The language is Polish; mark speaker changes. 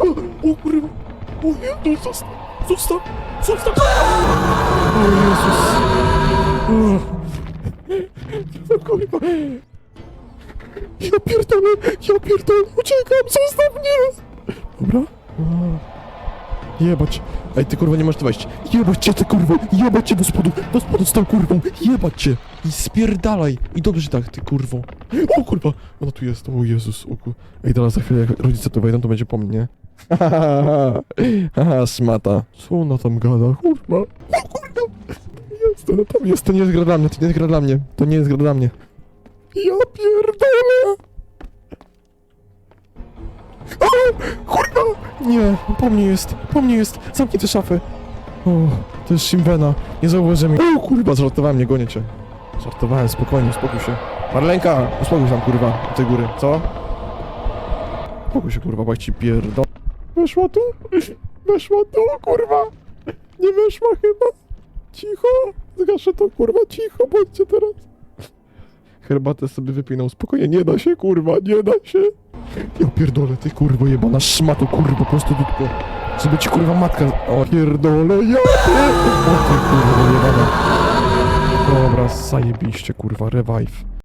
Speaker 1: O, o kurwa! O no zostaw! Zostaw! Zostaw! O Jezus! O, kurwa! Ja pierdolę! Ja pierdolę! Uciekam! Zostaw mnie! Dobra? Jebać! Ej, ty kurwa nie możesz tu wejść! Jebać cię, ty kurwa! Jebać cię do spodu! Do spodu z tą kurwą! Jebać cię! I spierdalaj! I dobrze tak, ty kurwo! O kurwa! Ona tu jest, o Jezus, o kur... Ej, teraz za chwilę jak rodzice tu wejdą, to będzie po mnie. Haha, szmata. Co ona tam gada? Kurwa. O kurwa. Jest, ona tam jest, to nie jest gra dla mnie, to nie jest gra dla mnie. To nie jest gra dla mnie. Ja pierdolę. O, kurwa. Nie, po mnie jest, po mnie jest. Zamknij te szafy. O, to jest Shimbena. Nie zauważy. O kurwa, żartowałem, nie gonię cię. Żartowałem, spokojnie, uspokój się. Marlenka, uspokój się tam kurwa, do tej góry, co? Spokój się kurwa, bo ci pierdol... Weszła tu? Weszła tu, kurwa! Nie weszła chyba? Cicho! Zgaszę to, kurwa, cicho, bądźcie teraz. Herbatę sobie wypinał, spokojnie, nie da się, kurwa, nie da się. Ja pierdolę, ty kurwo jebana szmato, kurwa, prostytutko. Żeby ci kurwa matka... O pierdolę, ja pierdolę. O ty kurwa jebana. Dobra, zajebiście, kurwa, revive.